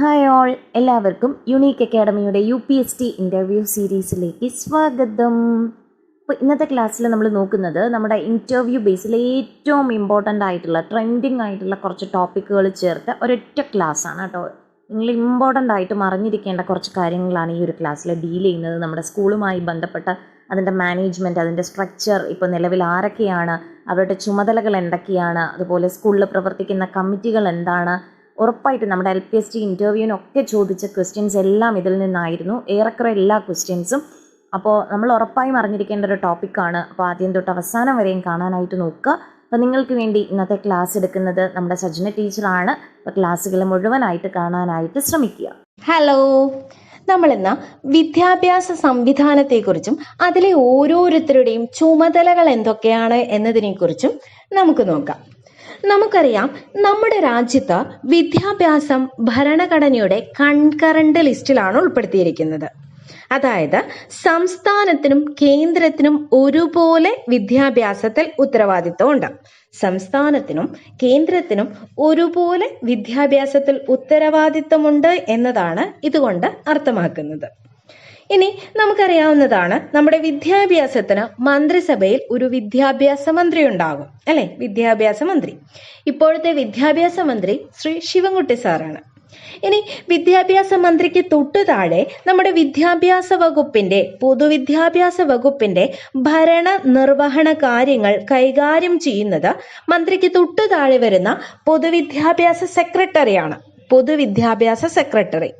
Hi all എല്ലാവർക്കും unique അക്കാഡമിയുടെ U P S T interview സീരീസിലേക്ക് സ്വാഗതം. അപ്പോൾ ഇന്നത്തെ ക്ലാസ്സിൽ നമ്മൾ നോക്കുന്നത് നമ്മുടെ ഇന്റർവ്യൂ ബേസിൽ ഏറ്റവും ഇമ്പോർട്ടന്റ് ആയിട്ടുള്ള ട്രെൻഡിങ് ആയിട്ടുള്ള കുറച്ച് ടോപ്പിക്കുകൾ ചേർത്ത് ഒരൊറ്റ ക്ലാസ്സാണ് കേട്ടോ. നിങ്ങൾ ഇമ്പോർട്ടന്റ് ആയിട്ട് മറിഞ്ഞിരിക്കേണ്ട കുറച്ച് കാര്യങ്ങളാണ് ഈ ഒരു ക്ലാസ്സിൽ ഡീൽ ചെയ്യുന്നത്. നമ്മുടെ സ്കൂളുമായി ബന്ധപ്പെട്ട അതിന്റെ മാനേജ്മെന്റ് അതിന്റെ സ്ട്രക്ചർ ഇപ്പോൾ നിലവിൽ ആരൊക്കെയാണ് അവരുടെ ചുമതലകൾ എന്തൊക്കെയാണ് അതുപോലെ സ്കൂളിൽ പ്രവർത്തിക്കുന്ന കമ്മിറ്റികൾ എന്താണ് ഉറപ്പായിട്ടും നമ്മുടെ എൽ പി എസ് ടി ഇന്റർവ്യൂവിനൊക്കെ ചോദിച്ച ക്വസ്റ്റ്യൻസ് എല്ലാം ഇതിൽ നിന്നായിരുന്നു. ഏറെക്കുറെ എല്ലാ ക്വസ്റ്റ്യൻസും അപ്പോൾ നമ്മൾ ഉറപ്പായും അറിഞ്ഞിരിക്കേണ്ട ഒരു ടോപ്പിക്കാണ് അപ്പോൾ ആദ്യം തൊട്ട് അവസാനം വരെയും കാണാനായിട്ട് നോക്കുക. അപ്പോൾ നിങ്ങൾക്ക് വേണ്ടി ഇന്നത്തെ ക്ലാസ് എടുക്കുന്നത് നമ്മുടെ സജ്ജന ടീച്ചറാണ് അപ്പോൾ ക്ലാസ്സുകൾ മുഴുവനായിട്ട് കാണാനായിട്ട് ശ്രമിക്കുക. ഹലോ നമ്മളിന്ന് വിദ്യാഭ്യാസ സംവിധാനത്തെക്കുറിച്ചും അതിലെ ഓരോരുത്തരുടെയും ചുമതലകൾ എന്തൊക്കെയാണ് എന്നതിനെക്കുറിച്ചും നമുക്ക് നോക്കാം. നമുക്കറിയാം നമ്മുടെ രാജ്യത്ത് വിദ്യാഭ്യാസം ഭരണഘടനയുടെ കൺകറന്റ് ലിസ്റ്റിലാണ് ഉൾപ്പെടുത്തിയിരിക്കുന്നത്. അതായത് സംസ്ഥാനത്തിനും കേന്ദ്രത്തിനും ഒരുപോലെ വിദ്യാഭ്യാസത്തിൽ ഉത്തരവാദിത്വമുണ്ട്. സംസ്ഥാനത്തിനും കേന്ദ്രത്തിനും ഒരുപോലെ വിദ്യാഭ്യാസത്തിൽ ഉത്തരവാദിത്തമുണ്ട് എന്നതാണ് ഇതുകൊണ്ട് അർത്ഥമാക്കുന്നത്. ഇനി നമുക്കറിയാവുന്നതാണ് നമ്മുടെ വിദ്യാഭ്യാസത്തിന് മന്ത്രിസഭയിൽ ഒരു വിദ്യാഭ്യാസ മന്ത്രി ഉണ്ടാകും അല്ലെ? വിദ്യാഭ്യാസ മന്ത്രി. ഇപ്പോഴത്തെ വിദ്യാഭ്യാസ മന്ത്രി ശ്രീ ശിവൻകുട്ടി സാറാണ്. ഇനി വിദ്യാഭ്യാസ മന്ത്രിക്ക് തൊട്ടു താഴെ നമ്മുടെ വിദ്യാഭ്യാസ വകുപ്പിന്റെ പൊതുവിദ്യാഭ്യാസ വകുപ്പിന്റെ ഭരണ നിർവഹണ കാര്യങ്ങൾ കൈകാര്യം ചെയ്യുന്നത് മന്ത്രിക്ക് തൊട്ടു താഴെ വരുന്ന പൊതുവിദ്യാഭ്യാസ സെക്രട്ടറിയാണ്. പൊതുവിദ്യാഭ്യാസ സെക്രട്ടറി.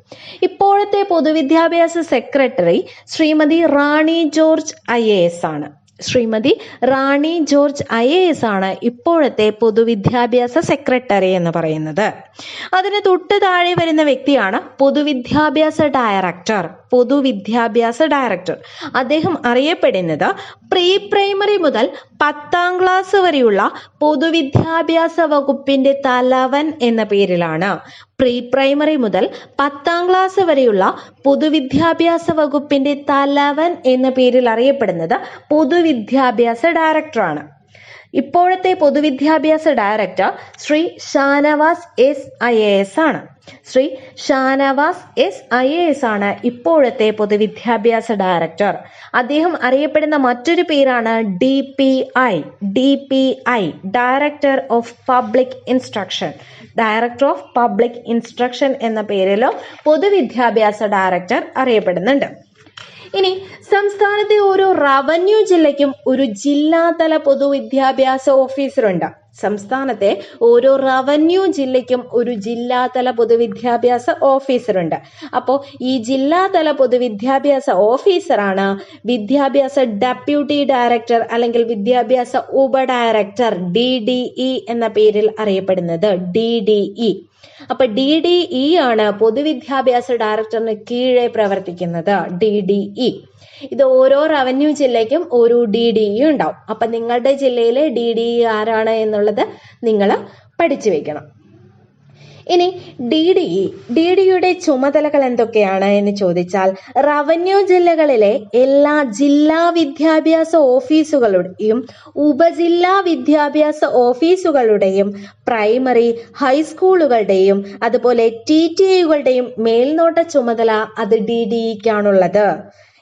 ഇപ്പോഴത്തെ പൊതുവിദ്യാഭ്യാസ secretary Shrimati Rani George I ആണ്. Shrimati Rani George I A S ആണ് ഇപ്പോഴത്തെ പൊതുവിദ്യാഭ്യാസ സെക്രട്ടറി എന്ന് പറയുന്നത്. അതിന് തൊട്ട് താഴെ വരുന്ന വ്യക്തിയാണ് പൊതുവിദ്യാഭ്യാസ ഡയറക്ടർ. പൊതുവിദ്യാഭ്യാസ ഡയറക്ടർ. അദ്ദേഹം അറിയപ്പെടുന്നത് പ്രീ പ്രൈമറി മുതൽ പത്താം ക്ലാസ് വരെയുള്ള പൊതുവിദ്യാഭ്യാസ വകുപ്പിന്റെ തലവൻ എന്ന പേരിലാണ്. പ്രീ പ്രൈമറി മുതൽ പത്താം ക്ലാസ് വരെയുള്ള പൊതുവിദ്യാഭ്യാസ വകുപ്പിന്റെ തലവൻ എന്ന പേരിൽ അറിയപ്പെടുന്നത് പൊതുവിദ്യാഭ്യാസ ഡയറക്ടറാണ്. ഇപ്പോഴത്തെ പൊതുവിദ്യാഭ്യാസ director Shri Shanavas S I A S ആണ്. Shri Shanavas S I A S ആണ് ഇപ്പോഴത്തെ പൊതുവിദ്യാഭ്യാസ ഡയറക്ടർ. അദ്ദേഹം അറിയപ്പെടുന്ന മറ്റൊരു പേരാണ് D P I. D P I director of public instruction director of public instruction എന്ന പേരിലോ പൊതുവിദ്യാഭ്യാസ ഡയറക്ടർ അറിയപ്പെടുന്നുണ്ട്. ഇനി സംസ്ഥാനത്തെ ഓരോ റവന്യൂ ജില്ലയ്ക്കും ഒരു ജില്ലാതല പൊതുവിദ്യാഭ്യാസ ഓഫീസറുണ്ട് സംസ്ഥാനത്തെ ഓരോ റവന്യൂ ജില്ലയ്ക്കും ഒരു ജില്ലാതല പൊതുവിദ്യാഭ്യാസ ഓഫീസറുണ്ട് അപ്പോൾ ഈ ജില്ലാതല പൊതുവിദ്യാഭ്യാസ ഓഫീസറാണ് വിദ്യാഭ്യാസ ഡെപ്യൂട്ടി ഡയറക്ടർ അല്ലെങ്കിൽ വിദ്യാഭ്യാസ ഉപ ഡയറക്ടർ ഡി ഡി ഇ എന്ന പേരിൽ അറിയപ്പെടുന്നത്. ഡി ഡി ഇ അപ്പൊ ഡി ഡി ഇ ആണ് പൊതുവിദ്യാഭ്യാസ ഡയറക്ടറിന് കീഴെ പ്രവർത്തിക്കുന്നത്. ഡി ഡി ഇ ഇത് ഓരോ റവന്യൂ ജില്ലയ്ക്കും ഒരു ഡി ഡി ഇ ഉണ്ടാവും. അപ്പൊ നിങ്ങളുടെ ജില്ലയിലെ ഡി ഡി ഇ ആരാണ് എന്നുള്ളത് നിങ്ങൾ പഠിച്ചു വെക്കണം. ഇനി ഡി ഡി ഇ ഡി ഡിയുടെ ചുമതലകൾ എന്തൊക്കെയാണ് എന്ന് ചോദിച്ചാൽ റവന്യൂ ജില്ലകളിലെ എല്ലാ ജില്ലാ വിദ്യാഭ്യാസ ഓഫീസുകളുടെയും ഉപജില്ലാ വിദ്യാഭ്യാസ ഓഫീസുകളുടെയും പ്രൈമറി ഹൈസ്കൂളുകളുടെയും അതുപോലെ ടി ടി ഐകളുടെയും മേൽനോട്ട ചുമതല അത് ഡി ഡി ഇക്കാണുള്ളത്.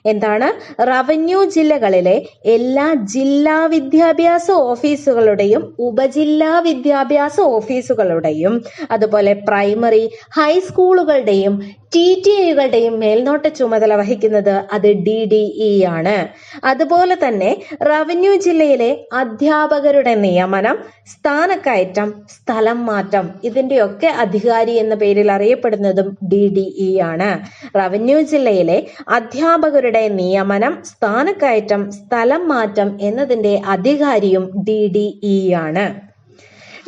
എന്താണ്? റവന്യൂ ജില്ലകളിലെ എല്ലാ ജില്ലാ വിദ്യാഭ്യാസ ഓഫീസുകളുടെയും ഉപജില്ലാ വിദ്യാഭ്യാസ ഓഫീസുകളുടെയും അതുപോലെ പ്രൈമറി ഹൈസ്കൂളുകളുടെയും ടി ടി ഐകളുടെയും മേൽനോട്ട ചുമതല വഹിക്കുന്നത് അത് ഡി ഡി ഇ ആണ്. അതുപോലെ തന്നെ റവന്യൂ ജില്ലയിലെ അധ്യാപകരുടെ നിയമനം സ്ഥാനക്കയറ്റം സ്ഥലം മാറ്റം ഇതിന്റെയൊക്കെ അധികാരി എന്ന പേരിൽ അറിയപ്പെടുന്നതും ഡി ഡി ഇ ആണ്. റവന്യൂ ജില്ലയിലെ അധ്യാപകരുടെ നിയമനം സ്ഥാനക്കയറ്റം സ്ഥലം മാറ്റം എന്നതിന്റെ അധികാരിയും ഡി ഡി ഇ ആണ്.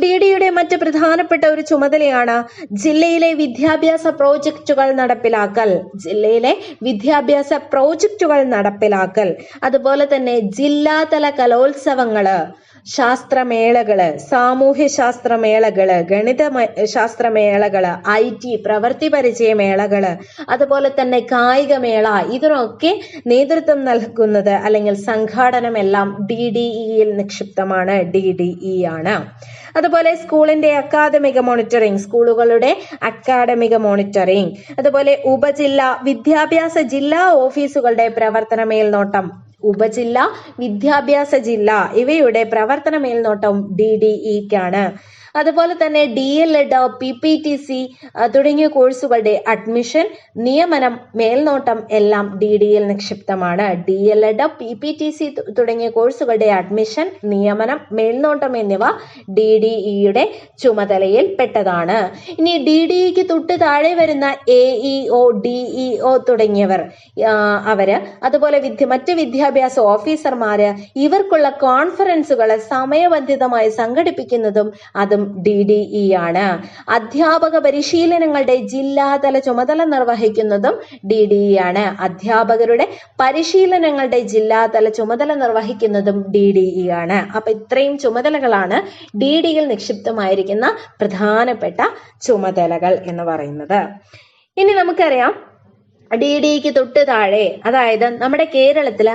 ഡി ഡിയുടെ മറ്റ് പ്രധാനപ്പെട്ട ഒരു ചുമതലയാണ് ജില്ലയിലെ വിദ്യാഭ്യാസ പ്രോജക്റ്റുകൾ നടപ്പിലാക്കൽ. ജില്ലയിലെ വിദ്യാഭ്യാസ പ്രോജക്റ്റുകൾ നടപ്പിലാക്കൽ. അതുപോലെ തന്നെ ജില്ലാതല കലോത്സവങ്ങൾ. ശാസ്ത്രമേളകൾ സാമൂഹ്യ ശാസ്ത്രമേളകൾ ഗണിത ശാസ്ത്രമേളകൾ ഐ ടി പ്രവൃത്തി പരിചയ മേളകൾ അതുപോലെ തന്നെ കായിക മേള ഇതിനൊക്കെ നേതൃത്വം നൽകുന്നത് അല്ലെങ്കിൽ സംഘാടനമെല്ലാം ഡി ഡി ഇയിൽ നിക്ഷിപ്തമാണ് ഡി ഡി ഇ ആണ്. അതുപോലെ സ്കൂളിന്റെ അക്കാദമിക മോണിറ്ററിംഗ് സ്കൂളുകളുടെ അക്കാദമിക മോണിറ്ററിംഗ് അതുപോലെ ഉപജില്ല വിദ്യാഭ്യാസ ജില്ലാ ഓഫീസുകളുടെ പ്രവർത്തന മേൽനോട്ടം ഉപജില്ല വിദ്യാഭ്യാസ ജില്ല ഇവയുടെ പ്രവർത്തന മേൽനോട്ടം ഡി ഡി ഇക്കാണ് അതുപോലെ തന്നെ D El Ed P P T C തുടങ്ങിയ കോഴ്സുകളുടെ അഡ്മിഷൻ നിയമനം മേൽനോട്ടം എല്ലാം D D L നിക്ഷിപ്തമാണ് D El Ed P P T C തുടങ്ങിയ കോഴ്സുകളുടെ അഡ്മിഷൻ നിയമനം മേൽനോട്ടം എന്നിവ ഡി ഡി ഇയുടെ ചുമതലയിൽ പെട്ടതാണ്. ഇനി ഡി ഡി ഇക്ക് തൊട്ട് താഴെ വരുന്ന A E O D E O തുടങ്ങിയവർ അവർ അതുപോലെ വിദ്യ മറ്റ് വിദ്യാഭ്യാസ ഓഫീസർമാര് ഇവർക്കുള്ള കോൺഫറൻസുകൾ സമയബന്ധിതമായി സംഘടിപ്പിക്കുന്നതും അതും ഡി ഡി ഇ ആണ്. അധ്യാപക പരിശീലനങ്ങളുടെ ജില്ലാതല ചുമതല നിർവഹിക്കുന്നതും ഡി ഡി ഇ ആണ്. അധ്യാപകരുടെ പരിശീലനങ്ങളുടെ ജില്ലാതല ചുമതല നിർവഹിക്കുന്നതും ഡി ഡി ഇ ആണ്. അപ്പൊ ഇത്രയും ചുമതലകളാണ് ഡി ഡിയിൽ നിക്ഷിപ്തമായിരിക്കുന്ന പ്രധാനപ്പെട്ട ചുമതലകൾ എന്ന് പറയുന്നത്. ഇനി നമുക്കറിയാം ഡി ഡിക്ക് തൊട്ട് താഴെ അതായത് നമ്മുടെ കേരളത്തിൽ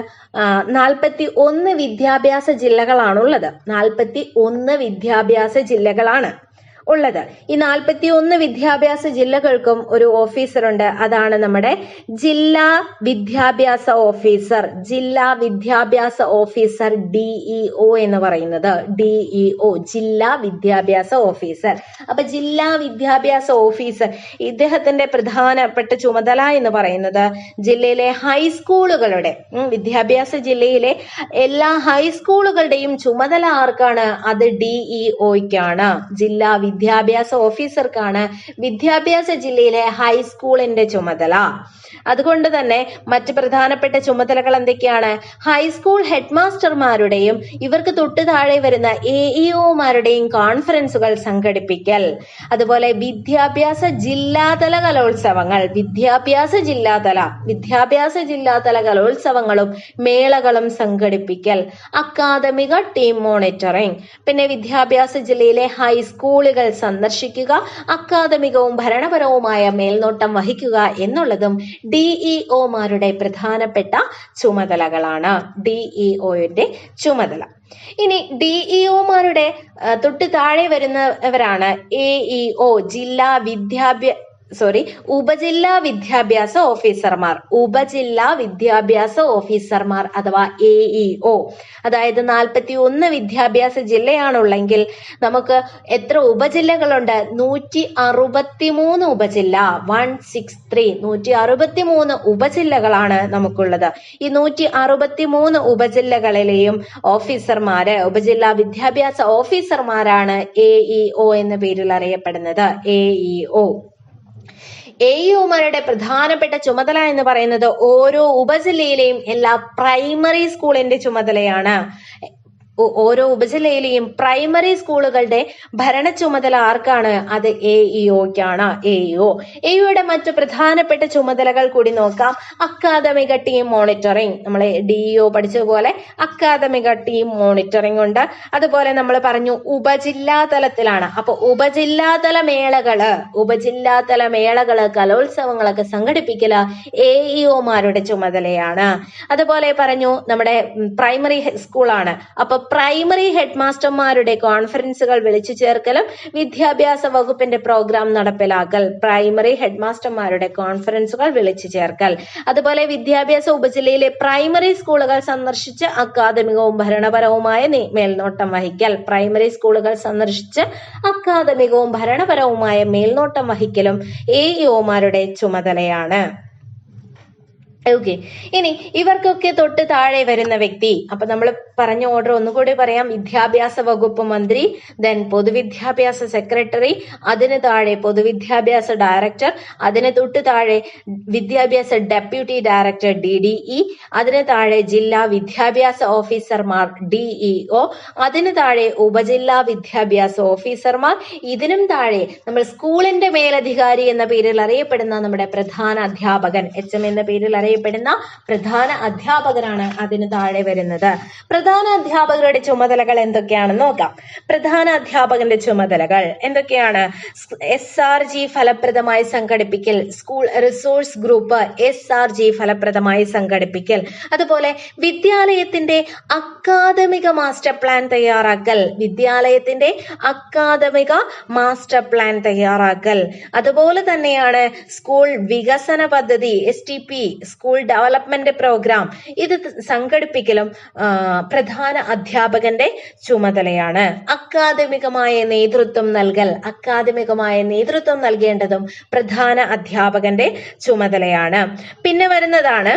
നാൽപ്പത്തി ഒന്ന് വിദ്യാഭ്യാസ ജില്ലകളാണുള്ളത്. നാൽപ്പത്തി ഒന്ന് വിദ്യാഭ്യാസ ജില്ലകളാണ്. ഉള്ളത്. ഈ നാൽപ്പത്തി ഒന്ന് വിദ്യാഭ്യാസ ജില്ലകൾക്കും ഒരു ഓഫീസറുണ്ട്. അതാണ് നമ്മുടെ ജില്ലാ വിദ്യാഭ്യാസ ഓഫീസർ ജില്ലാ വിദ്യാഭ്യാസ ഓഫീസർ ഡിഇഒ എന്ന് പറയുന്നത്. ഡിഇഒ ജില്ലാ വിദ്യാഭ്യാസ ഓഫീസർ. അപ്പൊ ജില്ലാ വിദ്യാഭ്യാസ ഓഫീസർ ഇദ്ദേഹത്തിന്റെ പ്രധാനപ്പെട്ട ചുമതല എന്ന് പറയുന്നത് ജില്ലയിലെ ഹൈസ്കൂളുകളുടെ വിദ്യാഭ്യാസ ജില്ലയിലെ എല്ലാ ഹൈസ്കൂളുകളുടെയും ചുമതല ആർക്കാണ്? അത് ഡിഇഒയ്ക്കാണ് ജില്ലാ വിദ്യാഭ്യാസ ഓഫീസർക്കാണ് വിദ്യാഭ്യാസ ജില്ലയിലെ ഹൈസ്കൂളിന്റെ ചുമതല. അതുകൊണ്ട് തന്നെ മറ്റ് പ്രധാനപ്പെട്ട ചുമതലകൾ എന്തൊക്കെയാണ്? ഹൈസ്കൂൾ ഹെഡ്മാസ്റ്റർമാരുടെയും ഇവർക്ക് തൊട്ട് താഴെ വരുന്ന എ ഇഒമാരുടെയും കോൺഫറൻസുകൾ സംഘടിപ്പിക്കൽ. അതുപോലെ വിദ്യാഭ്യാസ ജില്ലാതല കലോത്സവങ്ങൾ വിദ്യാഭ്യാസ ജില്ലാതല വിദ്യാഭ്യാസ ജില്ലാതല കലോത്സവങ്ങളും മേളകളും സംഘടിപ്പിക്കൽ. അക്കാദമിക ടീം മോണിറ്ററിംഗ്. പിന്നെ വിദ്യാഭ്യാസ ജില്ലയിലെ ഹൈസ്കൂളുകൾ സന്ദർശിക്കുക അക്കാദമികവും ഭരണപരവുമായ മേൽനോട്ടം വഹിക്കുക എന്നുള്ളതും ഡിഇഒമാരുടെ പ്രധാനപ്പെട്ട ചുമതലകളാണ്. ഡിഇഒയുടെ ചുമതല. ഇനി ഡിഇഒമാരുടെ തൊട്ട് താഴെ വരുന്നവരാണ് എഇഒ ജില്ലാ വിദ്യാഭ്യാസ സോറി ഉപജില്ലാ വിദ്യാഭ്യാസ ഓഫീസർമാർ ഉപജില്ലാ വിദ്യാഭ്യാസ ഓഫീസർമാർ അഥവാ എ ഇ ഒ അതായത് നാൽപ്പത്തി ഒന്ന് വിദ്യാഭ്യാസ ജില്ലയാണുള്ളെങ്കിൽ നമുക്ക് എത്ര ഉപജില്ലകളുണ്ട്? നൂറ്റി അറുപത്തി മൂന്ന് ഉപജില്ല. വൺ സിക്സ് ത്രീ നൂറ്റി അറുപത്തി മൂന്ന് ഉപജില്ലകളാണ് നമുക്കുള്ളത്. ഈ നൂറ്റി അറുപത്തി മൂന്ന് ഉപജില്ലകളിലെയും ഓഫീസർമാര് ഉപജില്ലാ വിദ്യാഭ്യാസ ഓഫീസർമാരാണ് എ ഇ ഒ എന്ന പേരിൽ അറിയപ്പെടുന്നത് എ ഇഒ എ യുമാരുടെ പ്രധാനപ്പെട്ട ചുമതല എന്ന് പറയുന്നത് ഓരോ ഉപജില്ലയിലെയും എല്ലാ പ്രൈമറി സ്കൂളിന്റെ ചുമതലയാണ്. ഓരോ ഉപജില്ലയിലെയും പ്രൈമറി സ്കൂളുകളുടെ ഭരണ ചുമതല ആർക്കാണ്? അത് എ ഇഒക്കാണ് എ ഇഒ എ ഇഒയുടെ മറ്റു പ്രധാനപ്പെട്ട ചുമതലകൾ കൂടി നോക്കാം. അക്കാദമിക ടീം മോണിറ്ററിംഗ് നമ്മൾ ഡിഇഒ പഠിച്ചതുപോലെ അക്കാദമിക ടീം മോണിറ്ററിംഗ് ഉണ്ട്. അതുപോലെ നമ്മൾ പറഞ്ഞു ഉപജില്ലാ തലത്തിലാണ് അപ്പൊ ഉപജില്ലാതല മേളകൾ ഉപജില്ലാതല മേളകൾ കലോത്സവങ്ങളൊക്കെ സംഘടിപ്പിക്കൽ എ ഇഒമാരുടെ ചുമതലയാണ്. അതുപോലെ പറഞ്ഞു നമ്മുടെ പ്രൈമറി സ്കൂളാണ് അപ്പൊ പ്രൈമറി ഹെഡ് മാസ്റ്റർമാരുടെ കോൺഫറൻസുകൾ വിളിച്ചു ചേർക്കലും വിദ്യാഭ്യാസ വകുപ്പിന്റെ പ്രോഗ്രാം നടപ്പിലാക്കൽ പ്രൈമറി ഹെഡ് മാസ്റ്റർമാരുടെ കോൺഫറൻസുകൾ വിളിച്ചു ചേർക്കൽ. അതുപോലെ വിദ്യാഭ്യാസ ഉപജില്ലയിലെ പ്രൈമറി സ്കൂളുകൾ സന്ദർശിച്ച് അക്കാദമികവും ഭരണപരവുമായ മേൽനോട്ടം വഹിക്കൽ. പ്രൈമറി സ്കൂളുകൾ സന്ദർശിച്ച് അക്കാദമികവും ഭരണപരവുമായ മേൽനോട്ടം വഹിക്കലും എ ഇഒമാരുടെ ചുമതലയാണ്. ഓക്കെ ഇനി ഇവർക്കൊക്കെ തൊട്ട് താഴെ വരുന്ന വ്യക്തി. അപ്പൊ നമ്മൾ പറഞ്ഞ ഓർഡർ ഒന്നുകൂടി പറയാം. വിദ്യാഭ്യാസ വകുപ്പ് മന്ത്രി ദെൻ പൊതുവിദ്യാഭ്യാസ സെക്രട്ടറി അതിന് താഴെ പൊതുവിദ്യാഭ്യാസ ഡയറക്ടർ അതിന് തൊട്ട് താഴെ വിദ്യാഭ്യാസ deputy director D D E അതിന് താഴെ ജില്ലാ വിദ്യാഭ്യാസ ഓഫീസർമാർ ഡിഇഒ അതിന് താഴെ ഉപജില്ലാ വിദ്യാഭ്യാസ ഓഫീസർമാർ ഇതിനും താഴെ നമ്മൾ സ്കൂളിന്റെ മേലധികാരി എന്ന പേരിൽ അറിയപ്പെടുന്ന നമ്മുടെ പ്രധാന അധ്യാപകൻ എച്ച് എം എന്ന പേരിൽ അറിയപ്പെടുന്ന പ്രധാന അധ്യാപകരാണ് അതിന് താഴെ വരുന്നത്. പ്രധാന അധ്യാപകരുടെ ചുമതലകൾ എന്തൊക്കെയാണെന്ന് നോക്കാം. പ്രധാന അധ്യാപകന്റെ ചുമതലകൾ എന്തൊക്കെയാണ്? എസ് ആർ ജി ഫലപ്രദമായി സംഘടിപ്പിക്കൽ school resource group S R G ഫലപ്രദമായി സംഘടിപ്പിക്കൽ അതുപോലെ വിദ്യാലയത്തിന്റെ അക്കാദമിക മാസ്റ്റർ പ്ലാൻ തയ്യാറാക്കൽ വിദ്യാലയത്തിന്റെ അക്കാദമിക മാസ്റ്റർ പ്ലാൻ തയ്യാറാക്കൽ അതുപോലെ തന്നെയാണ് സ്കൂൾ വികസന പദ്ധതി S T P school development programme. ഇത് സംഘടിപ്പിക്കലും പ്രധാന അധ്യാപകന്റെ ചുമതലയാണ്. അക്കാദമികമായ നേതൃത്വം നൽകൽ അക്കാദമികമായ നേതൃത്വം നൽകേണ്ടതും പ്രധാന അധ്യാപകന്റെ ചുമതലയാണ്. പിന്നെ വരുന്നതാണ്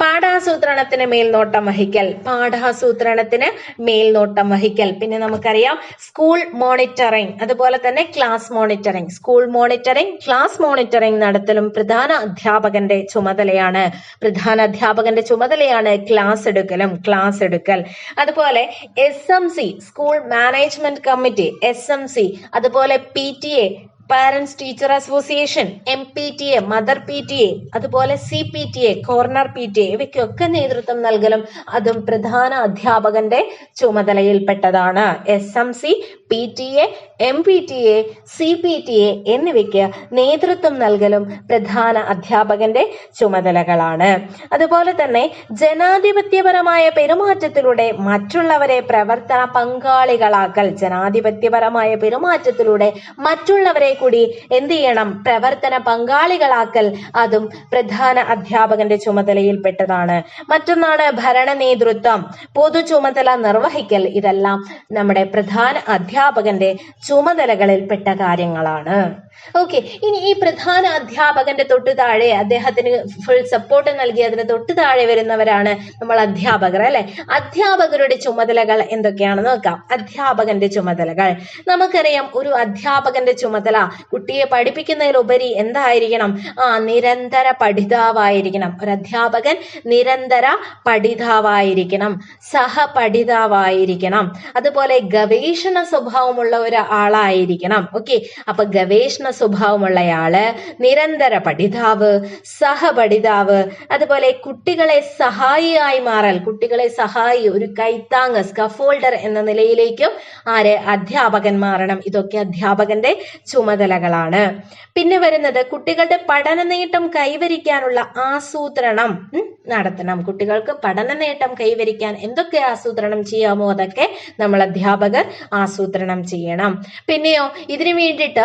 പാഠാസൂത്രണത്തിന് മേൽനോട്ടം വഹിക്കൽ പാഠാസൂത്രണത്തിന് മേൽനോട്ടം വഹിക്കൽ. പിന്നെ നമുക്കറിയാം സ്കൂൾ മോണിറ്ററിംഗ് അതുപോലെ തന്നെ class monitoring school monitoring class monitoring നടത്തലും പ്രധാന അധ്യാപകന്റെ ചുമതലയാണ്. പ്രധാന അധ്യാപകന്റെ ചുമതലയാണ് ക്ലാസ് എടുക്കലും ക്ലാസ് എടുക്കൽ. അതുപോലെ S M C school management committee S M C അതുപോലെ P T A parents teacher association M P T A mother P T A അതുപോലെ C P T A corner P T A ഇവയ്ക്കൊക്കെ നേതൃത്വം നൽകലും. അതും പ്രധാന അധ്യാപകന്റെ ചുമതലയിൽപ്പെട്ടതാണ്. S M C P T A M P T A C P T A എന്നിവയ്ക്ക് നേതൃത്വം നൽകലും പ്രധാന അധ്യാപകന്റെ ചുമതലകളാണ്. അതുപോലെ തന്നെ ജനാധിപത്യപരമായ പെരുമാറ്റത്തിലൂടെ മറ്റുള്ളവരെ പ്രവർത്തന പങ്കാളികളാക്കൽ ജനാധിപത്യപരമായ പെരുമാറ്റത്തിലൂടെ മറ്റുള്ളവരെ കൂടി എന്ത് ചെയ്യണം? പ്രവർത്തന പങ്കാളികളാക്കൽ. അതും പ്രധാന അധ്യാപകന്റെ ചുമതലയിൽപ്പെട്ടതാണ്. മറ്റൊന്നാണ് ഭരണ നേതൃത്വം. പൊതു ചുമതല നിർവഹിക്കൽ. ഇതെല്ലാം നമ്മുടെ പ്രധാന അധ്യാപകന്റെ ചുമതലകളിൽപ്പെട്ട കാര്യങ്ങളാണ്. ഓക്കെ ഇനി ഈ പ്രധാന അധ്യാപകന്റെ തൊട്ട് താഴെ അദ്ദേഹത്തിന് ഫുൾ സപ്പോർട്ട് നൽകി അതിന് തൊട്ട് താഴെ വരുന്നവരാണ് നമ്മൾ അധ്യാപകർ അല്ലെ? അധ്യാപകരുടെ ചുമതലകൾ എന്തൊക്കെയാണെന്ന് നോക്കാം. അധ്യാപകന്റെ ചുമതലകൾ. നമുക്കറിയാം ഒരു അധ്യാപകന്റെ ചുമതല കുട്ടിയെ പഠിപ്പിക്കുന്നതിലുപരി എന്തായിരിക്കണം? ആ നിരന്തര പഠിതാവായിരിക്കണം. ഒരു അധ്യാപകൻ നിരന്തര പഠിതാവായിരിക്കണം. സഹപഠിതാവായിരിക്കണം. അതുപോലെ ഗവേഷണ സ്വഭാവമുള്ള ഒരാളായിരിക്കണം ഓക്കെ അപ്പൊ ഗവേഷണ സ്വഭാവമുള്ളയാൾ നിരന്തര പഠിതാവ് സഹപഠിതാവ് അതുപോലെ കുട്ടികളെ സഹായിയായി മാറൽ കുട്ടികളെ സഹായി ഒരു കൈത്താങ് സ്കഫോൾഡർ എന്ന നിലയിലേക്കും ആര് അധ്യാപകൻ മാറണം. ഇതൊക്കെ അധ്യാപകന്റെ ചുമതലകളാണ്. പിന്നെ വരുന്നത് കുട്ടികളുടെ പഠന നേട്ടം കൈവരിക്കാനുള്ള ആസൂത്രണം നടത്തണം. കുട്ടികൾക്ക് പഠന നേട്ടം കൈവരിക്കാൻ എന്തൊക്കെ ആസൂത്രണം ചെയ്യാമോ അതൊക്കെ നമ്മൾ അധ്യാപകർ ആസൂത്രണം ചെയ്യണം. പിന്നെയോ ഇതിനു വേണ്ടിയിട്ട്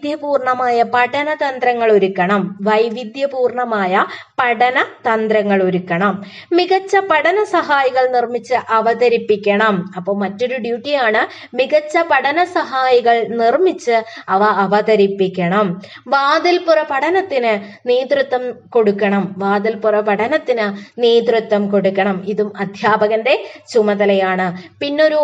വൈവിധ്യപൂർണമായ പഠന തന്ത്രങ്ങൾ ഒരുക്കണം. വൈവിധ്യപൂർണമായ പഠന തന്ത്രങ്ങൾ ഒരുക്കണം. മികച്ച പഠന സഹായികൾ നിർമ്മിച്ച് അവതരിപ്പിക്കണം. അപ്പോൾ മറ്റൊരു ഡ്യൂട്ടിയാണ് മികച്ച പഠന സഹായികൾ നിർമ്മിച്ച് അവ അവതരിപ്പിക്കണം. വാതിൽപ്പുറ പഠനത്തിന് നേതൃത്വം കൊടുക്കണം. വാതിൽപ്പുറ പഠനത്തിന് നേതൃത്വം കൊടുക്കണം. ഇതും അധ്യാപകന്റെ ചുമതലയാണ്. പിന്നൊരു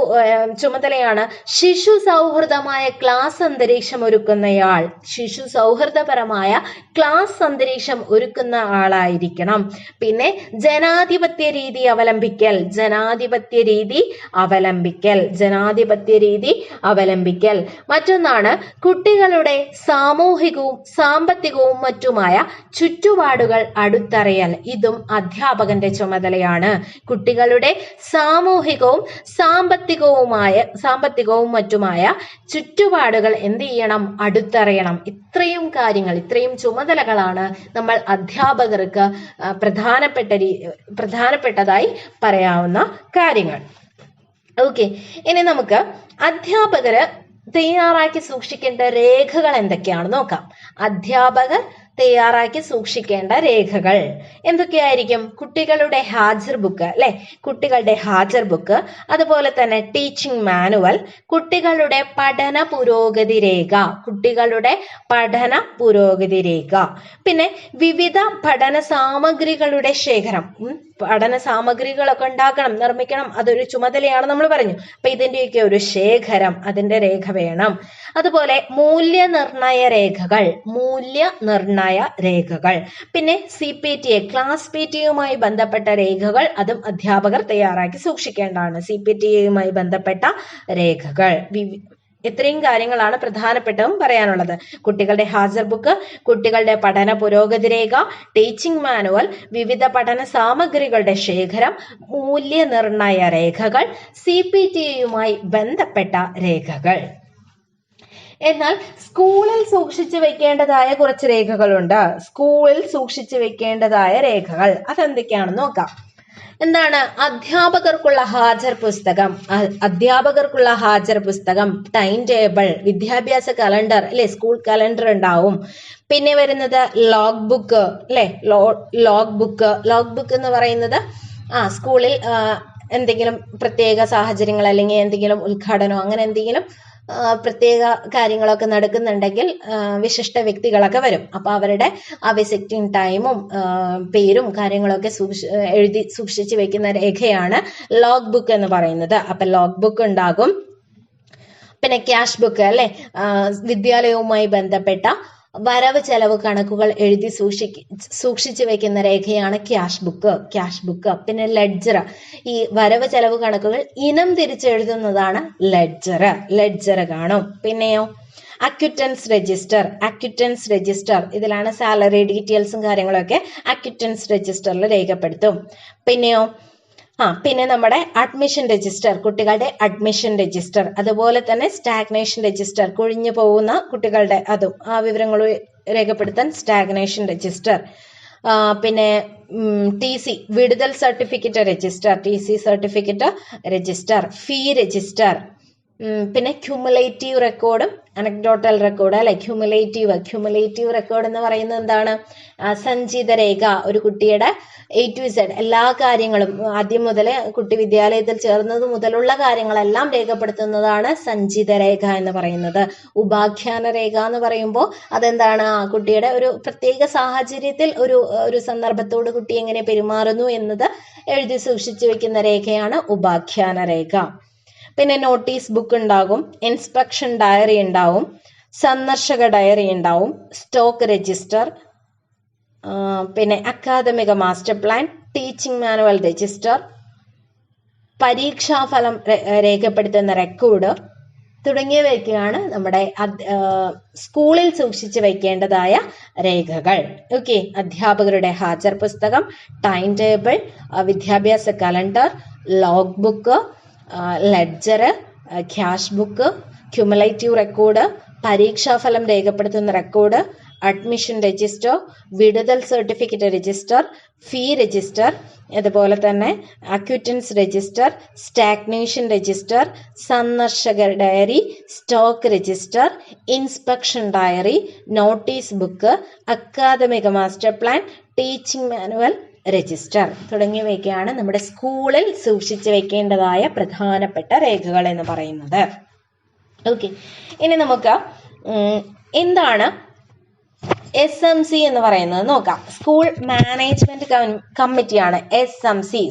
ചുമതലയാണ് ശിശു സൗഹൃദമായ ക്ലാസ് അന്തരീക്ഷം ഒരുക്കുന്നയാൾ ശിശു സൗഹൃദപരമായ ക്ലാസ് അന്തരീക്ഷം ഒരുക്കുന്ന ആളായിരിക്കണം. പിന്നെ ജനാധിപത്യ രീതി അവലംബിക്കൽ ജനാധിപത്യ രീതി അവലംബിക്കൽ ജനാധിപത്യ രീതി അവലംബിക്കൽ. മറ്റൊന്നാണ് കുട്ടികളുടെ സാമൂഹികവും സാമ്പത്തികവും മറ്റുമായ ചുറ്റുപാടുകൾ അടുത്തറിയൽ. ഇതും അധ്യാപകന്റെ ചുമതലയാണ്. കുട്ടികളുടെ സാമൂഹികവും സാമ്പത്തികവുമായ സാമ്പത്തികവും മറ്റുമായ ചുറ്റുപാടുകൾ എന്ത് ചെയ്യണം? അടുത്തറിയണം ഇത്രയും കാര്യങ്ങൾ ഇത്രയും ചുമതലകളാണ് നമ്മൾ അധ്യാപകർക്ക് പ്രധാനപ്പെട്ട പ്രധാനപ്പെട്ടതായി പറയാവുന്ന കാര്യങ്ങൾ. ഓക്കെ. ഇനി നമുക്ക് അധ്യാപകര് തയ്യാറാക്കി സൂക്ഷിക്കേണ്ട രേഖകൾ എന്തൊക്കെയാണെന്ന് നോക്കാം. അധ്യാപകർ തയ്യാറാക്കി സൂക്ഷിക്കേണ്ട രേഖകൾ. എന്തൊക്കെയായിരിക്കും? കുട്ടികളുടെ ഹാജർ ബുക്ക് അല്ലെ? കുട്ടികളുടെ ഹാജർ ബുക്ക് അതുപോലെ തന്നെ ടീച്ചിങ് മാനുവൽ കുട്ടികളുടെ പഠന പുരോഗതി രേഖ കുട്ടികളുടെ പഠന പുരോഗതി രേഖ. പിന്നെ വിവിധ പഠന സാമഗ്രികളുടെ ശേഖരം. പഠന സാമഗ്രികളൊക്കെ ഉണ്ടാക്കണം നിർമ്മിക്കണം. അതൊരു ചുമതലയാണ് നമ്മൾ പറഞ്ഞു. അപ്പൊ ഇതിന്റെയൊക്കെ ഒരു ശേഖരം അതിന്റെ രേഖ വേണം. അതുപോലെ മൂല്യനിർണയ രേഖകൾ മൂല്യനിർണയ രേഖകൾ. പിന്നെ C P T A class P T യുമായി ബന്ധപ്പെട്ട രേഖകൾ അതും അധ്യാപകർ തയ്യാറാക്കി സൂക്ഷിക്കേണ്ടതാണ്. സി പി ടി എയുമായി ബന്ധപ്പെട്ട രേഖകൾ. ഇത്രയും കാര്യങ്ങളാണ് പ്രധാനപ്പെട്ടതും പറയാനുള്ളത്. കുട്ടികളുടെ ഹാജർ ബുക്ക് കുട്ടികളുടെ പഠന പുരോഗതി രേഖ ടീച്ചിങ് മാനുവൽ വിവിധ പഠന സാമഗ്രികളുടെ ശേഖരം മൂല്യനിർണയ രേഖകൾ സി പി ടിയുമായി ബന്ധപ്പെട്ട രേഖകൾ. എന്നാൽ സ്കൂളിൽ സൂക്ഷിച്ചു വെക്കേണ്ടതായ കുറച്ച് രേഖകളുണ്ട്. സ്കൂളിൽ സൂക്ഷിച്ചു വെക്കേണ്ടതായ രേഖകൾ അതെന്തൊക്കെയാണെന്ന് നോക്കാം. എന്താണ്? അധ്യാപകർക്കുള്ള ഹാജർ പുസ്തകം. അധ്യാപകർക്കുള്ള ഹാജർ പുസ്തകം ടൈം ടേബിൾ വിദ്യാഭ്യാസ കലണ്ടർ അല്ലെ? സ്കൂൾ കലണ്ടർ ഉണ്ടാവും. പിന്നെ വരുന്നത് ലോഗ് ബുക്ക് അല്ലെ? ലോഗ് ബുക്ക് ലോഗ് ബുക്ക് എന്ന് പറയുന്നത് ആ സ്കൂളിൽ എന്തെങ്കിലും പ്രത്യേക സാഹചര്യങ്ങൾ അല്ലെങ്കിൽ എന്തെങ്കിലും ഉദ്ഘാടനം അങ്ങനെ എന്തെങ്കിലും പ്രത്യേക കാര്യങ്ങളൊക്കെ നടക്കുന്നുണ്ടെങ്കിൽ വിശിഷ്ട വ്യക്തികളൊക്കെ വരും. അപ്പൊ അവരുടെ ആ വിസിറ്റിംഗ് ടൈമും പേരും കാര്യങ്ങളൊക്കെ സൂക്ഷി എഴുതി സൂക്ഷിച്ചു വെക്കുന്ന രേഖയാണ് ലോഗ് ബുക്ക് എന്ന് പറയുന്നത്. അപ്പൊ ലോഗ് ബുക്ക് ഉണ്ടാകും. പിന്നെ ക്യാഷ് ബുക്ക് അല്ലെ? വിദ്യാലയവുമായി ബന്ധപ്പെട്ട വരവ് ചെലവ് കണക്കുകൾ എഴുതി സൂക്ഷിക്ക സൂക്ഷിച്ചു വെക്കുന്ന രേഖയാണ് ക്യാഷ് ബുക്ക് ക്യാഷ് ബുക്ക്. പിന്നെ ലെഡ്ജർ ഈ വരവ് ചെലവ് കണക്കുകൾ ഇനം തിരിച്ചെഴുതുന്നതാണ് ലെഡ്ജർ ലെഡ്ജർ കാണും. പിന്നെയോ? അക്യുറ്റൻസ് രജിസ്റ്റർ അക്യുറ്റൻസ് രജിസ്റ്റർ ഇതിലാണ് സാലറി ഡീറ്റെയിൽസും കാര്യങ്ങളൊക്കെ അക്യുറ്റൻസ് രജിസ്റ്ററിൽ രേഖപ്പെടുത്തും. പിന്നെയോ? ആ പിന്നെ നമ്മുടെ അഡ്മിഷൻ രജിസ്റ്റർ കുട്ടികളുടെ അഡ്മിഷൻ രജിസ്റ്റർ അതുപോലെ തന്നെ സ്റ്റാഗ്നേഷൻ രജിസ്റ്റർ കുഴിഞ്ഞു പോകുന്ന കുട്ടികളുടെ അതും ആ വിവരങ്ങൾ രേഖപ്പെടുത്താൻ സ്റ്റാഗ്നേഷൻ രജിസ്റ്റർ പിന്നെ ടി സി വിടുതൽ certificate register T C certificate register fee register പിന്നെ ക്യുമുലേറ്റീവ് റെക്കോർഡും അനക്ഡോട്ടൽ റെക്കോർഡ് അല്ലെ? ക്യുമുലേറ്റീവ് ക്യുമുലേറ്റീവ് റെക്കോർഡ് എന്ന് പറയുന്നത് എന്താണ്? സഞ്ചിത രേഖ ഒരു കുട്ടിയുടെ എ ടു ഇസഡ് എല്ലാ കാര്യങ്ങളും ആദ്യം മുതൽ കുട്ടി വിദ്യാലയത്തിൽ ചേർന്നത് മുതലുള്ള കാര്യങ്ങളെല്ലാം രേഖപ്പെടുത്തുന്നതാണ് സഞ്ചിത രേഖ എന്ന് പറയുന്നത്. ഉപാഖ്യാന രേഖ എന്ന് പറയുമ്പോൾ അതെന്താണ്? ആ കുട്ടിയുടെ ഒരു പ്രത്യേക സാഹചര്യത്തിൽ ഒരു ഒരു സന്ദർഭത്തോട് കുട്ടി എങ്ങനെ പെരുമാറുന്നു എന്നത് എഴുതി സൂക്ഷിച്ചു വെക്കുന്ന രേഖയാണ് ഉപാഖ്യാന രേഖ. പിന്നെ നോട്ടീസ് ബുക്ക് ഉണ്ടാകും ഇൻസ്പെക്ഷൻ ഡയറി ഉണ്ടാവും സന്ദർശക ഡയറി ഉണ്ടാവും സ്റ്റോക്ക് രജിസ്റ്റർ പിന്നെ അക്കാദമിക master plan teaching manual register പരീക്ഷാഫലം രേഖപ്പെടുത്തുന്ന റെക്കോർഡ് തുടങ്ങിയവയൊക്കെയാണ് നമ്മുടെ സ്കൂളിൽ സൂക്ഷിച്ചു വയ്ക്കേണ്ടതായ രേഖകൾ. ഓക്കെ അധ്യാപകരുടെ ഹാജർ പുസ്തകം ടൈം ടേബിൾ വിദ്യാഭ്യാസ calendar log book ledger cash book cumulative record പരീക്ഷാഫലം രേഖപ്പെടുത്തുന്ന റെക്കോർഡ് അഡ്മിഷൻ രജിസ്റ്റർ വിടുതൽ സർട്ടിഫിക്കറ്റ് രജിസ്റ്റർ ഫീ രജിസ്റ്റർ അതുപോലെ തന്നെ അക്യൂറ്റൻസ് രജിസ്റ്റർ സ്റ്റാഗ്നേഷൻ രജിസ്റ്റർ സന്ദർശക diary stock register inspection diary notice book അക്കാദമിക master plan teaching manual register തുടങ്ങിയവയൊക്കെയാണ് നമ്മുടെ സ്കൂളിൽ സൂക്ഷിച്ചു വെക്കേണ്ടതായ പ്രധാനപ്പെട്ട രേഖകൾ എന്ന് പറയുന്നത്. ഓക്കെ ഇനി നമുക്ക് എന്താണ് എസ് എം സി എന്ന് പറയുന്നത് നോക്കാം. സ്കൂൾ മാനേജ്മെന്റ് കമ്മിറ്റിയാണ് S M C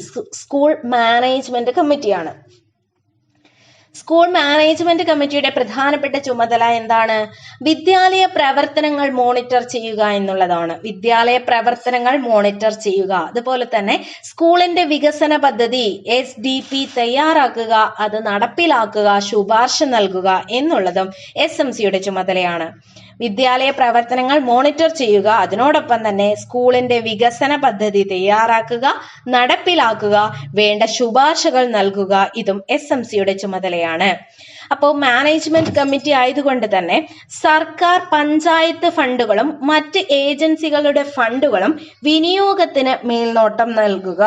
school management കമ്മിറ്റിയാണ് സ്കൂൾ മാനേജ്മെന്റ് കമ്മിറ്റിയുടെ പ്രധാനപ്പെട്ട ചുമതല എന്താണ്? വിദ്യാലയ പ്രവർത്തനങ്ങൾ മോണിറ്റർ ചെയ്യുക എന്നുള്ളതാണ്. വിദ്യാലയ പ്രവർത്തനങ്ങൾ മോണിറ്റർ ചെയ്യുക. അതുപോലെ തന്നെ സ്കൂളിന്റെ വികസന പദ്ധതി എസ് ഡി പി തയ്യാറാക്കുക അത് നടപ്പിലാക്കുക ശുപാർശ നൽകുക എന്നുള്ളതും എസ് എം സിയുടെ ചുമതലയാണ്. വിദ്യാലയ പ്രവർത്തനങ്ങൾ മോണിറ്റർ ചെയ്യുക. അതിനോടൊപ്പം തന്നെ സ്കൂളിന്റെ വികസന പദ്ധതി തയ്യാറാക്കുക നടപ്പിലാക്കുക വേണ്ട ശുപാർശകൾ നൽകുക. ഇതും എസ് എം സിയുടെ ചുമതലയാണ്. അപ്പോൾ മാനേജ്മെന്റ് കമ്മിറ്റി ആയതുകൊണ്ട് തന്നെ സർക്കാർ പഞ്ചായത്ത് ഫണ്ടുകളും മറ്റ് ഏജൻസികളുടെ ഫണ്ടുകളും വിനിയോഗത്തിന് മേൽനോട്ടം നൽകുക.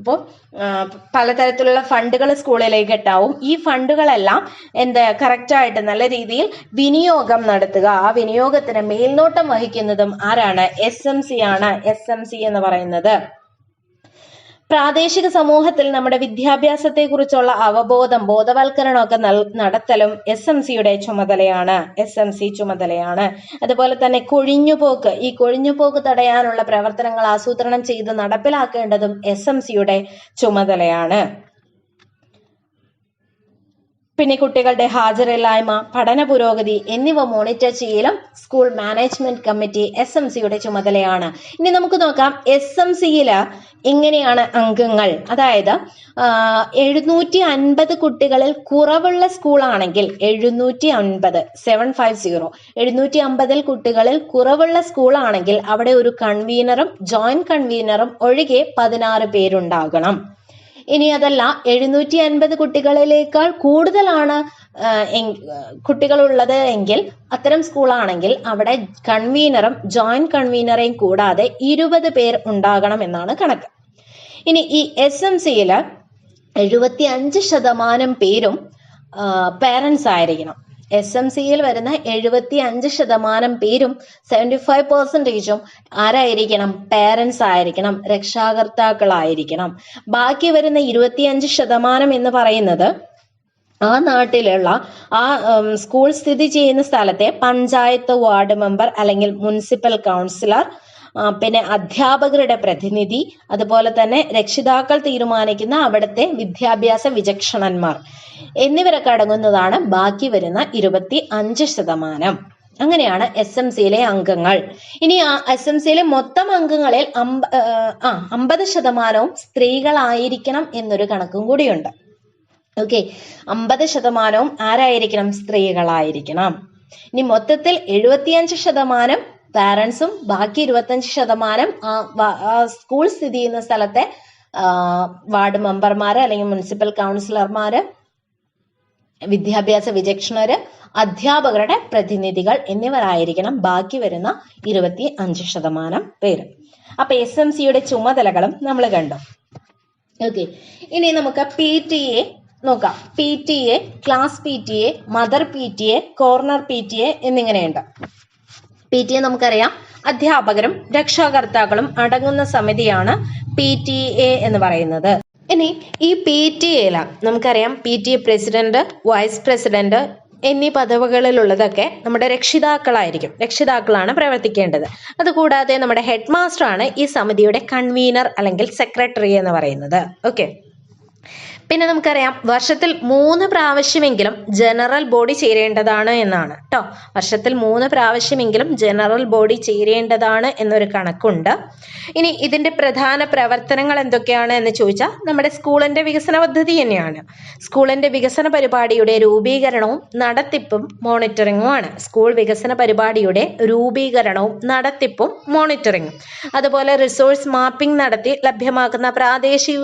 അപ്പോൾ പലതരത്തിലുള്ള ഫണ്ടുകൾ സ്കൂളിലേക്ക് എത്താവും ഈ ഫണ്ടുകളെല്ലാം എന്ത് കറക്റ്റായിട്ട് നല്ല രീതിയിൽ വിനിയോഗം നടത്തുക. ആ വിനിയോഗത്തിന് മേൽനോട്ടം വഹിക്കുന്നതും ആരാണ്? എസ് എം സി ആണ്. എസ് എം സി എന്ന് പറയുന്നത്. പ്രാദേശിക സമൂഹത്തിൽ നമ്മുടെ വിദ്യാഭ്യാസത്തെ കുറിച്ചുള്ള അവബോധം ബോധവൽക്കരണമൊക്കെ നടത്തലും എസ് എം സിയുടെ ചുമതലയാണ് എസ് എം സി ചുമതലയാണ്. അതുപോലെ തന്നെ കൊഴിഞ്ഞുപോക്ക് ഈ കൊഴിഞ്ഞുപോക്ക് തടയാനുള്ള പ്രവർത്തനങ്ങൾ ആസൂത്രണം ചെയ്ത് നടപ്പിലാക്കേണ്ടതും എസ് എം സിയുടെ ചുമതലയാണ്. പിന്നെ കുട്ടികളുടെ ഹാജരില്ലായ്മ പഠന പുരോഗതി എന്നിവ മോണിറ്റർ ചെയ്യലും school management committee S M സിയുടെ ചുമതലയാണ്. ഇനി നമുക്ക് നോക്കാം എസ് എം സിയിൽ എങ്ങനെയാണ് അംഗങ്ങൾ? അതായത് എഴുന്നൂറ്റി അൻപത് കുട്ടികളിൽ കുറവുള്ള സ്കൂളാണെങ്കിൽ എഴുന്നൂറ്റി അൻപത് സെവൻ ഫൈവ് സീറോ എഴുന്നൂറ്റി അമ്പതിൽ കുട്ടികളിൽ കുറവുള്ള സ്കൂളാണെങ്കിൽ അവിടെ ഒരു കൺവീനറും ജോയിന്റ് കൺവീനറും ഒഴികെ പതിനാറ് പേരുണ്ടാകണം. ഇനി അതല്ല എഴുന്നൂറ്റി അൻപത് കുട്ടികളിലേക്കാൾ കൂടുതലാണ് കുട്ടികളുള്ളത് എങ്കിൽ അത്തരം സ്കൂളാണെങ്കിൽ അവിടെ കൺവീനറും ജോയിന്റ് കൺവീനറേയും കൂടാതെ ഇരുപത് പേർ ഉണ്ടാകണം എന്നാണ് കണക്ക്. ഇനി ഈ എസ് എം സിയിൽ എഴുപത്തി അഞ്ച് ശതമാനം പേരും പേരൻസ് ആയിരിക്കണം. എസ് എം സിയിൽ വരുന്ന എഴുപത്തി അഞ്ച് ശതമാനം പേരും സെവന്റി ഫൈവ് പെർസെന്റേജും ആരായിരിക്കണം? പേരൻസ് ആയിരിക്കണം. രക്ഷാകർത്താക്കളായിരിക്കണം. ബാക്കി വരുന്ന ഇരുപത്തിയഞ്ച് ശതമാനം എന്ന് പറയുന്നത് ആ നാട്ടിലുള്ള ആ സ്കൂൾ സ്ഥിതി ചെയ്യുന്ന സ്ഥലത്തെ പഞ്ചായത്ത് വാർഡ് മെമ്പർ അല്ലെങ്കിൽ മുനിസിപ്പൽ കൗൺസിലർ പിന്നെ അധ്യാപകരുടെ പ്രതിനിധി അതുപോലെ തന്നെ രക്ഷിതാക്കൾ തീരുമാനിക്കുന്ന അവിടുത്തെ വിദ്യാഭ്യാസ വിചക്ഷണന്മാർ എന്നിവരൊക്കെ അടങ്ങുന്നതാണ് ബാക്കി വരുന്ന ഇരുപത്തി അഞ്ച് ശതമാനം. അങ്ങനെയാണ് എസ് എം സിയിലെ അംഗങ്ങൾ. ഇനി എസ് എം സിയിലെ മൊത്തം അംഗങ്ങളിൽ അമ്പ ആ അമ്പത് ശതമാനവും സ്ത്രീകളായിരിക്കണം എന്നൊരു കണക്കും കൂടിയുണ്ട്. ഓക്കെ അമ്പത് ശതമാനവും ആരായിരിക്കണം? സ്ത്രീകളായിരിക്കണം. ഇനി മൊത്തത്തിൽ എഴുപത്തിയഞ്ച് ശതമാനം പാരൻസും ബാക്കി ഇരുപത്തഞ്ച് ശതമാനം സ്കൂൾ സ്ഥിതി ചെയ്യുന്ന സ്ഥലത്തെ വാർഡ് മെമ്പർമാര് അല്ലെങ്കിൽ മുനിസിപ്പൽ കൗൺസിലർമാര് വിദ്യാഭ്യാസ വിചക്ഷണര് അധ്യാപകരുടെ പ്രതിനിധികൾ എന്നിവരായിരിക്കണം ബാക്കി വരുന്ന ഇരുപത്തി അഞ്ച് ശതമാനം പേര്. അപ്പൊ എസ് എം സിയുടെ ചുമതലകളും നമ്മൾ കണ്ടു. ഓക്കെ ഇനി നമുക്ക് പി ടി എ നോക്കാം. P T A class P T A mother P T A corner P T A എന്നിങ്ങനെയുണ്ട്. P T A നമുക്കറിയാം. അധ്യാപകരും രക്ഷാകർത്താക്കളും അടങ്ങുന്ന സമിതിയാണ് പി ടി എ എന്ന് പറയുന്നത്. ഇനി ഈ പി ടി എയില നമുക്കറിയാം P T A president vice president എന്നീ പദവികളിലുള്ളതൊക്കെ നമ്മുടെ രക്ഷിതാക്കളായിരിക്കും. രക്ഷിതാക്കളാണ് പ്രവർത്തിക്കേണ്ടത്. അതുകൂടാതെ നമ്മുടെ ഹെഡ് മാസ്റ്റർ ആണ് ഈ സമിതിയുടെ കൺവീനർ അല്ലെങ്കിൽ സെക്രട്ടറി എന്ന് പറയുന്നത്. ഓക്കെ. പിന്നെ നമുക്കറിയാം വർഷത്തിൽ മൂന്ന് പ്രാവശ്യമെങ്കിലും ജനറൽ ബോഡി ചേരേണ്ടതാണ് എന്നാണ് കേട്ടോ വർഷത്തിൽ മൂന്ന് പ്രാവശ്യമെങ്കിലും ജനറൽ ബോഡി ചേരേണ്ടതാണ് എന്നൊരു കണക്കുണ്ട്. ഇനി ഇതിന്റെ പ്രധാന പ്രവർത്തനങ്ങൾ എന്തൊക്കെയാണ് എന്ന് ചോദിച്ചാൽ നമ്മുടെ സ്കൂളിന്റെ വികസന പദ്ധതി തന്നെയാണ്. സ്കൂളിന്റെ വികസന പരിപാടിയുടെ രൂപീകരണവും നടത്തിപ്പും മോണിറ്ററിങ്ങുമാണ് സ്കൂൾ വികസന പരിപാടിയുടെ രൂപീകരണവും നടത്തിപ്പും മോണിറ്ററിങ്ങും. അതുപോലെ റിസോഴ്സ് മാപ്പിംഗ് നടത്തി ലഭ്യമാക്കുന്ന പ്രാദേശിക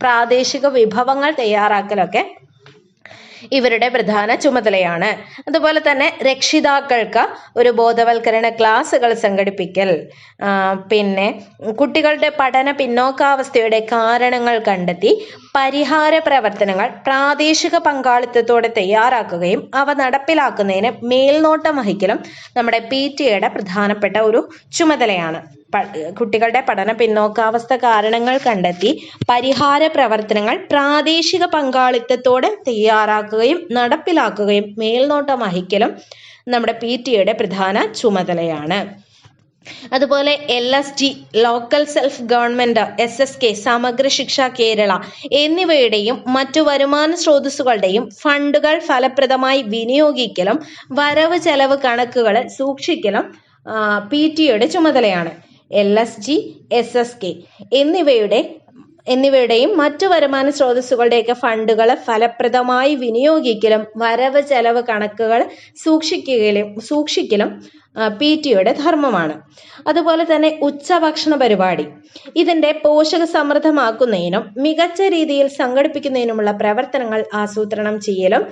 പ്രാദേശിക വിഭവങ്ങൾ തയ്യാറാക്കലൊക്കെ ഇവരുടെ പ്രധാന ചുമതലയാണ്. അതുപോലെ തന്നെ രക്ഷിതാക്കൾക്ക് ഒരു ബോധവൽക്കരണ ക്ലാസ്സുകൾ സംഘടിപ്പിക്കൽ. പിന്നെ കുട്ടികളുടെ പഠന പിന്നോക്കാവസ്ഥയുടെ കാരണങ്ങൾ കണ്ടെത്തി പരിഹാര പ്രവർത്തനങ്ങൾ പ്രാദേശിക പങ്കാളിത്തത്തോടെ തയ്യാറാക്കുകയും അവ നടപ്പിലാക്കുന്നതിന് മേൽനോട്ടം വഹിക്കലും നമ്മുടെ പി ടി എയുടെ പ്രധാനപ്പെട്ട ഒരു ചുമതലയാണ്. കുട്ടികളുടെ പഠന പിന്നോക്കാവസ്ഥ കാരണങ്ങൾ കണ്ടെത്തി പരിഹാര പ്രവർത്തനങ്ങൾ പ്രാദേശിക പങ്കാളിത്തത്തോടെ തയ്യാറാക്കുകയും നടപ്പിലാക്കുകയും മേൽനോട്ടം വഹിക്കലും നമ്മുടെ പി ടിയുടെ പ്രധാന ചുമതലയാണ്. അതുപോലെ L S T local self government S S K Samagra Shiksha Kerala എന്നിവയുടെയും മറ്റു വരുമാന സ്രോതസ്സുകളുടെയും ഫണ്ടുകൾ ഫലപ്രദമായി വിനിയോഗിക്കലും വരവ് ചെലവ് കണക്കുകൾ സൂക്ഷിക്കലും പി ടിയുടെ ചുമതലയാണ്. L S G S S K എന്നിവയുടെ എന്നിവയുടെയും മറ്റു വരുമാന സ്രോതസ്സുകളുടെയൊക്കെ ഫണ്ടുകളെ ഫലപ്രദമായി വിനിയോഗിക്കലും വരവ് ചെലവ് കണക്കുകൾ സൂക്ഷിക്കുകയും സൂക്ഷിക്കലും പി ടിയുടെ ധർമ്മമാണ്. അതുപോലെ തന്നെ ഉച്ചഭക്ഷണ പരിപാടി. ഇതിന്റെ പോഷക സമൃദ്ധമാക്കുന്നതിനും മികച്ച രീതിയിൽ സംഘടിപ്പിക്കുന്നതിനുമുള്ള പ്രവർത്തനങ്ങൾ ആസൂത്രണം ചെയ്യലും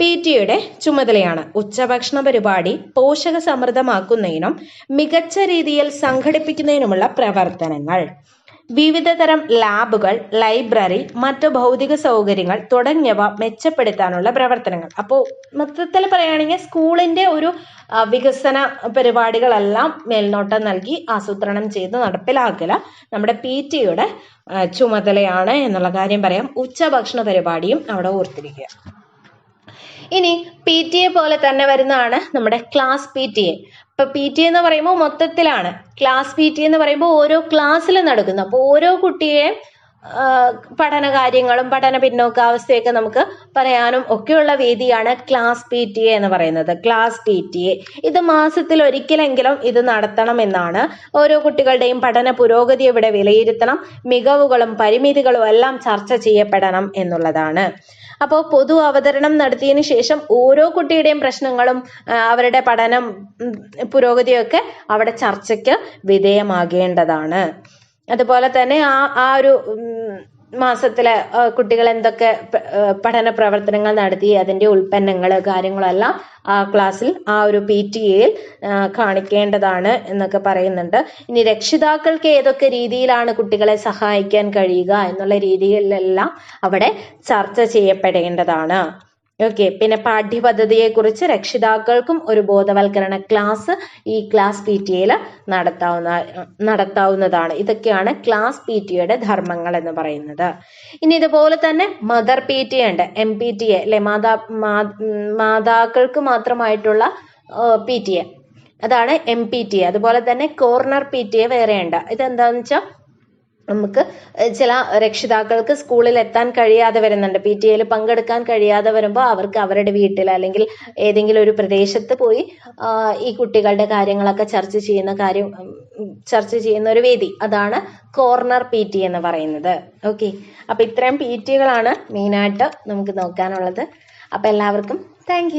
പി ടിയുടെ ചുമതലയാണ്. ഉച്ചഭക്ഷണ പരിപാടി പോഷക സമൃദ്ധമാക്കുന്നതിനും മികച്ച രീതിയിൽ സംഘടിപ്പിക്കുന്നതിനുമുള്ള പ്രവർത്തനങ്ങൾ. വിവിധ തരം ലാബുകൾ ലൈബ്രറി മറ്റു ഭൗതിക സൗകര്യങ്ങൾ തുടങ്ങിയവ മെച്ചപ്പെടുത്താനുള്ള പ്രവർത്തനങ്ങൾ. അപ്പോൾ മൊത്തത്തിൽ പറയുകയാണെങ്കിൽ സ്കൂളിന്റെ ഒരു വികസന പരിപാടികളെല്ലാം മേൽനോട്ടം നൽകി ആസൂത്രണം ചെയ്ത് നടപ്പിലാക്കുക നമ്മുടെ പി ടിയുടെ ചുമതലയാണ് എന്നുള്ള കാര്യം പറയാം. ഉച്ചഭക്ഷണ പരിപാടിയും അവിടെ ഓർത്തിരിക്കുക. ഇനി പി ടി എ പോലെ തന്നെ വരുന്നതാണ് നമ്മുടെ ക്ലാസ് പി ടി എ. ഇപ്പൊ പി ടി എന്ന് പറയുമ്പോൾ മൊത്തത്തിലാണ്. ക്ലാസ് പി ടി എന്ന് പറയുമ്പോൾ ഓരോ ക്ലാസ്സിൽ നടക്കുന്നു. അപ്പോൾ ഓരോ കുട്ടിയെ പഠന കാര്യങ്ങളും പഠന പിന്നോക്കാവസ്ഥയൊക്കെ നമുക്ക് പറയാനും ഒക്കെയുള്ള വേദിയാണ് ക്ലാസ് പി ടി എ എന്ന് പറയുന്നത്. ക്ലാസ് പി ടി എ ഇത് മാസത്തിൽ ഒരിക്കലെങ്കിലും ഇത് നടത്തണമെന്നാണ് ഓരോ കുട്ടികളുടെയും പഠന പുരോഗതി ഇവിടെ വിലയിരുത്തണം. മികവുകളും പരിമിതികളും എല്ലാം ചർച്ച ചെയ്യപ്പെടണം എന്നുള്ളതാണ്. അപ്പോൾ പൊതു അവതരണം നടത്തിയതിന് ശേഷം ഓരോ കുട്ടിയുടെയും പ്രശ്നങ്ങളും അവരുടെ പഠനം പുരോഗതിയൊക്കെ അവിടെ ചർച്ചയ്ക്ക് വിധേയമാകേണ്ടതാണ്. അതുപോലെ തന്നെ ആ ആ ഒരു മാസത്തിലെ കുട്ടികൾ എന്തൊക്കെ പഠന പ്രവർത്തനങ്ങൾ നടത്തി അതിന്റെ ഉൽപ്പന്നങ്ങൾ കാര്യങ്ങളെല്ലാം ആ ക്ലാസ്സിൽ ആ ഒരു പി ടി എയിൽ കാണിക്കേണ്ടതാണ് എന്നൊക്കെ പറയുന്നുണ്ട്. ഇനി രക്ഷിതാക്കൾക്ക് ഏതൊക്കെ രീതിയിലാണ് കുട്ടികളെ സഹായിക്കാൻ കഴിയുക എന്നുള്ള രീതിയിലെല്ലാം അവിടെ ചർച്ച ചെയ്യപ്പെടേണ്ടതാണ്. ഓക്കെ പിന്നെ പാഠ്യപദ്ധതിയെ കുറിച്ച് രക്ഷിതാക്കൾക്കും ഒരു ബോധവൽക്കരണ ക്ലാസ് ഈ ക്ലാസ് പി ടി എയിൽ നടത്താവുന്ന നടത്താവുന്നതാണ്. ഇതൊക്കെയാണ് ക്ലാസ് പി ടി എയുടെ ധർമ്മങ്ങൾ എന്ന് പറയുന്നത്. ഇനി ഇതുപോലെ തന്നെ മദർ പി ടി എ ഉണ്ട് എം പി ടി എ അല്ലെ മാതാ മാതാക്കൾക്ക് മാത്രമായിട്ടുള്ള പി ടി എ അതാണ് എം പി ടി എ അതുപോലെ തന്നെ കോർണർ പി ടി എ വേറെയുണ്ട്. ഇതെന്താണെന്ന് വെച്ചാൽ നമുക്ക് ചില രക്ഷിതാക്കൾക്ക് സ്കൂളിൽ എത്താൻ കഴിയാതെ വരുന്നുണ്ട്. പി ടി എയിൽ പങ്കെടുക്കാൻ കഴിയാതെ വരുമ്പോൾ അവർക്ക് അവരുടെ വീട്ടിൽ അല്ലെങ്കിൽ ഏതെങ്കിലും ഒരു പ്രദേശത്ത് പോയി ഈ കുട്ടികളുടെ കാര്യങ്ങളൊക്കെ ചർച്ച ചെയ്യുന്ന കാര്യം ചർച്ച ചെയ്യുന്ന ഒരു വേദി. അതാണ് കോർണർ പി ടി എന്ന് പറയുന്നത്. ഓക്കെ. അപ്പൊ ഇത്രയും പി ടികളാണ് മെയിനായിട്ട് നമുക്ക് നോക്കാനുള്ളത്. അപ്പൊ എല്ലാവർക്കും താങ്ക്